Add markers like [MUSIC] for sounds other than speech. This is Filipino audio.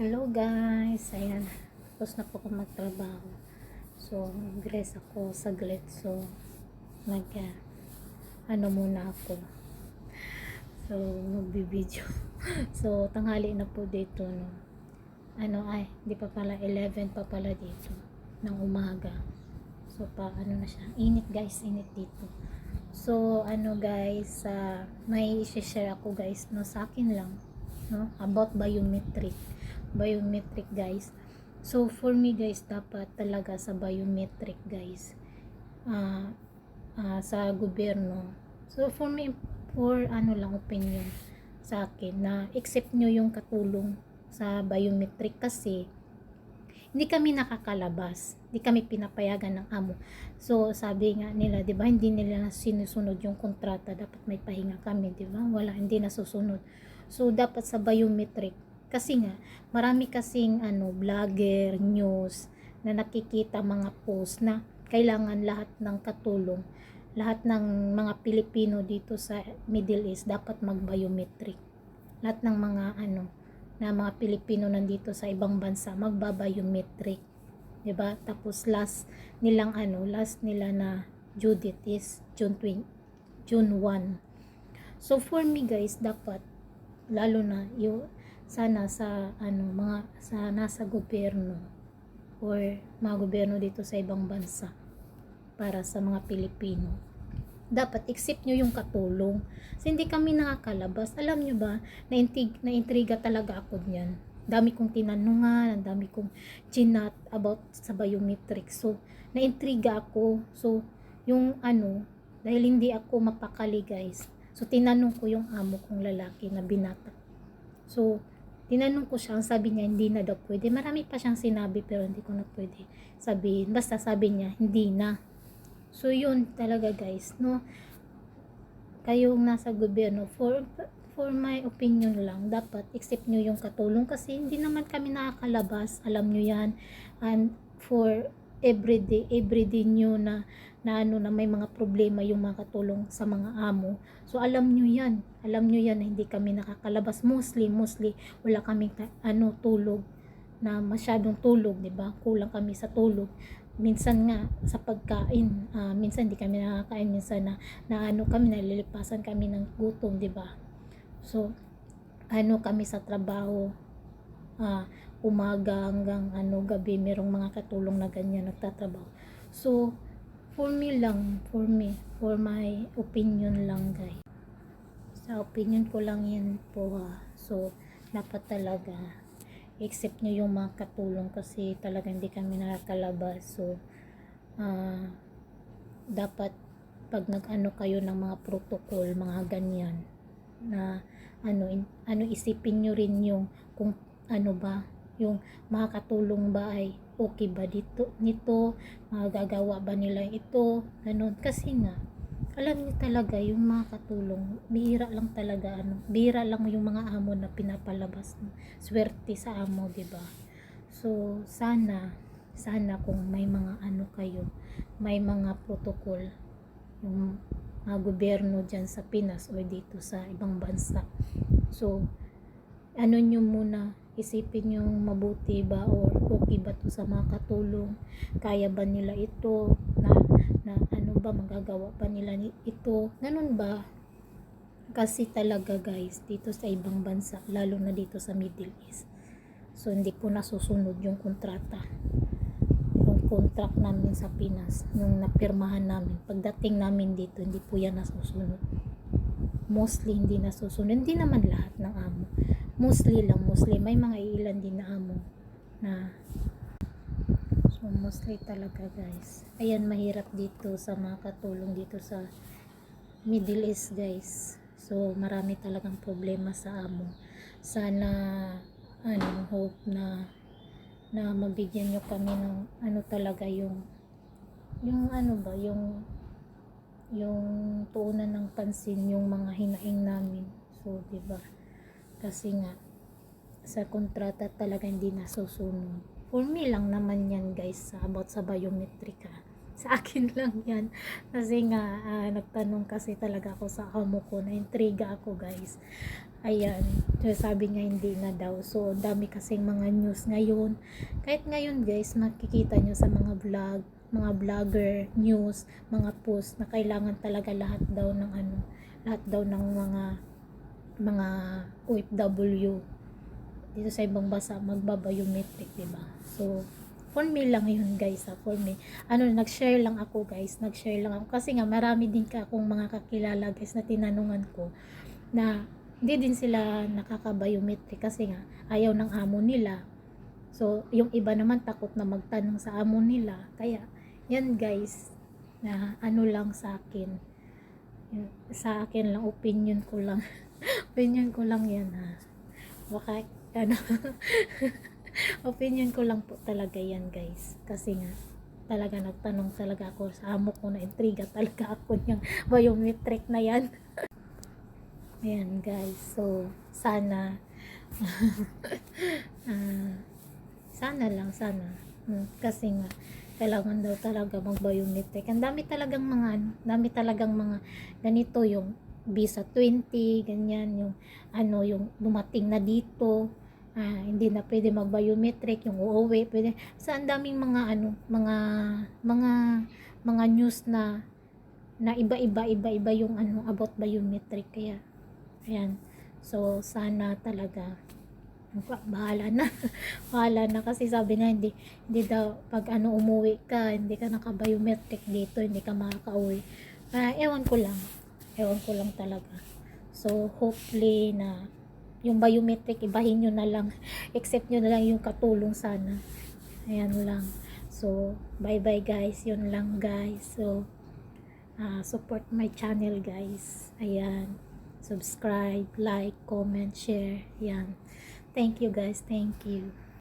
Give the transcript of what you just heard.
Hello guys, ayan, tapos na po ako magtrabaho. So, nag-rest ako saglit. So, nag, ah, ano muna ako. So, magbi-video. [LAUGHS] so, tanghali na po dito, no. Ano, ay, di pa pala, 11 pa pala dito, ng umaga. So, pa, ano na siya, init guys, init dito. So, ano guys, ah, may i-share ako guys, no, sa akin lang, no, about biometric biometric guys. So for me guys dapat talaga sa biometric guys. Ah ah, sa gobyerno. So for me for ano lang opinion sa akin na accept nyo yung katulong sa biometric kasi hindi kami nakakalabas. Hindi kami pinapayagan ng amo. So sabi nga nila 'di ba hindi nila sinusunod yung kontrata. Dapat may pahinga kami 'di ba? Wala hindi nasusunod. So dapat sa biometric kasi nga marami kasing ano vlogger news na nakikita mga post na kailangan lahat ng katulong lahat ng mga Pilipino dito sa Middle East dapat mag-biometric. Lahat ng mga ano na mga Pilipino nandito sa ibang bansa magba-biometric 'di ba? Tapos last nilang ano last nila na due date is June 20, June 1 so for me guys dapat lalo na yung sana sa ano mga sa nasa gobyerno or mga gobyerno dito sa ibang bansa para sa mga Pilipino. Dapat accept nyo yung katulong. Kasi hindi kami nakakalabas. Alam nyo ba naintig, naintriga talaga ako niyan dami kong tinanungan ang dami kong chinat about sa biometric. So naintriga ako. So yung ano dahil hindi ako mapakali guys so tinanong ko yung amo kong lalaki na binata. So tinanong ko siya, ang sabi niya hindi na daw pwede. Marami pa siyang sinabi pero hindi ko na pwede sabihin. Basta sabi niya hindi na. So yun talaga guys, no? Kayong nasa gobyerno, for for my opinion lang, dapat accept nyo yung katulong kasi hindi naman kami nakakalabas. Alam nyo yan. And for everyday, everyday nyo na na ano na may mga problema yung mga katulong sa mga amo. So alam nyo yan. Alam nyo yan na hindi kami nakakalabas. Mostly, mostly wala kaming ano tulog na masyadong tulog, 'di ba? Kulang kami sa tulog. Minsan nga sa pagkain, ah, minsan hindi kami nakakain, minsan na, na ano kami nalilipasan kami ng gutom, 'di ba? So ano kami sa trabaho, ah, umaga hanggang ano gabi merong mga katulong na ganyan nagtatrabaho. So for me lang, for me, for my opinion lang guys. Sa opinion ko lang yan po ha. So, dapat talaga accept nyo yung mga katulong kasi talaga hindi kami nakakalabas. So, ah, dapat pag nag-ano kayo ng mga protocol, mga ganyan, na ano, in, ano isipin nyo rin yung kung ano ba, yung makakatulong ba ay okay ba dito nito? Magagawa ba nila ito? Ganun. Kasi nga alam niyo talaga yung mga katulong bihira lang talaga ano bihira lang yung mga amo na pinapalabas swerte sa amo di ba? So sana sana kung may mga ano kayo may mga protocol yung mga gobyerno dyan sa Pinas o dito sa ibang bansa. So ano nyo muna isipin yung mabuti ba or okay ba to sa mga katulong? Kaya ba nila ito? Na, na ano ba magagawa pa nila ni- ito? Ganun ba? Kasi talaga guys dito sa ibang bansa lalo na dito sa Middle East. So hindi po nasusunod yung kontrata. Yung contract namin sa Pinas yung napirmahan namin pagdating namin dito hindi po yan nasusunod. Mostly hindi nasusunod. Hindi naman lahat ng amo mostly lang mostly. May mga ilan din na amo na so mostly talaga guys. Ayan mahirap dito sa mga katulong dito sa Middle East guys. So marami talagang problema sa amo. Sana ano hope na na mabigyan nyo kami ng ano talaga yung yung ano ba yung yung tuunan ng pansin yung mga hinaing namin. So 'di ba kasi nga sa kontrata talaga hindi nasusunod for me lang naman yan guys about sa biometric. [LAUGHS] Sa akin lang yan. Kasi nga, ah, nagtanong kasi talaga ako sa amo ko. Na-intriga ako guys. Ayan. So, sabi niya hindi na daw. So, dami kasing mga news ngayon. Kahit ngayon guys, makikita nyo sa mga vlog, mga vlogger, news, mga post na kailangan talaga lahat daw ng ano, lahat daw ng mga mga OFW dito sa ibang bansa magbabayometric, di ba? So, for me lang yun guys, ha, for me. Ano, nag-share lang ako guys, nag-share lang ako. Kasi nga, marami din ka akong mga kakilala guys na tinanungan ko na hindi din sila nakaka-biometric kasi nga, ayaw ng amo nila. So, yung iba naman takot na magtanong sa amo nila. Kaya, yan guys, na ano lang sa akin. Sa akin lang, opinion ko lang. [LAUGHS] [LAUGHS] opinion ko lang yan ha. Baka, ano, [LAUGHS] opinion ko lang po talaga yan guys. Kasi nga, talaga nagtanong talaga ako sa amo ko na intriga talaga [LAUGHS] ako niyang biometric na yan. Ayan guys, so sana ah, sana lang, sana. Hmm, kasi nga, kailangan daw talaga mag-biometric. Ang dami talagang mga, dami talagang mga, ganito yung visa 20, ganyan, yung, ano, yung dumating na dito, ah, hindi na pwede mag-biometric, yung uuwi, pwede. Sa ang daming mga, ano, mga, mga, mga news na, na iba-iba, iba-iba yung, ano, about biometric. Kaya, ayan. So, sana talaga, bahala na [LAUGHS] bahala na kasi sabi na hindi hindi daw pag ano umuwi ka hindi ka naka-biometric dito hindi ka makaka-uwi ah, ewan ko lang ewan ko lang talaga. So hopefully na yung biometric ibahin nyo na lang. [LAUGHS] Except nyo na lang yung katulong sana. Ayan lang. So bye bye guys. Yun lang guys. So ah, support my channel guys. Ayan. Subscribe like comment share. Yan Thank you guys. Thank you.